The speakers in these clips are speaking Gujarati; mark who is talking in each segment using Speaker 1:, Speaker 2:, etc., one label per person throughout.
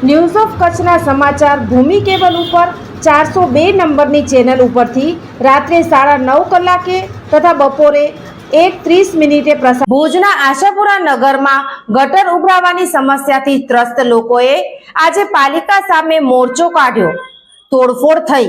Speaker 1: news of કચ્છના સમાચાર ભૂમિ કેબલ ઉપર ચારસો બે નંબરની ચેનલ ઉપરથી રાત્રે સાડા નવ કલાકે તથા બપોરે એક ત્રીસ મિનિટે પ્રસાર ભુજના આશાપુરા નગરમાં ગટર ઉભરાવાની સમસ્યાથી ત્રસ્ત લોકોએ આજે પાલિકા સામે મોરચો કાઢ્યો. તોડફોડ થઈ.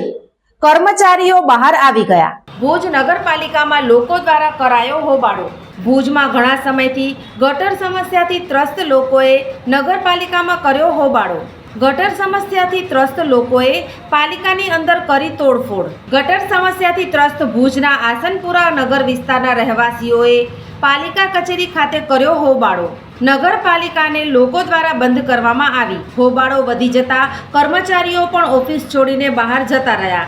Speaker 1: કર્મચારીઓ બહાર આવી ગયા. ભુજ નગરપાલિકામાં લોકો દ્વારા કરાયો હોબાળો. ભુજમાં ઘણા સમયથી ગટર સમસ્યાથી ત્રસ્ત લોકોએ નગરપાલિકામાં કર્યો હોબાળો. ગટર સમસ્યાથી ત્રસ્ત લોકોએ પાલિકાની અંદર કરી તોડફોડ. ગટર સમસ્યાથી ત્રસ્ત ભુજના આસનપુરા નગર વિસ્તારના રહેવાસીઓએ પાલિકા કચેરી ખાતે કર્યો હોબાળો. નગરપાલિકાને લોકો દ્વારા બંધ કરવામાં આવી. હોબાળો વધી જતા કર્મચારીઓ પણ ઓફિસ છોડીને બહાર જતા રહ્યા.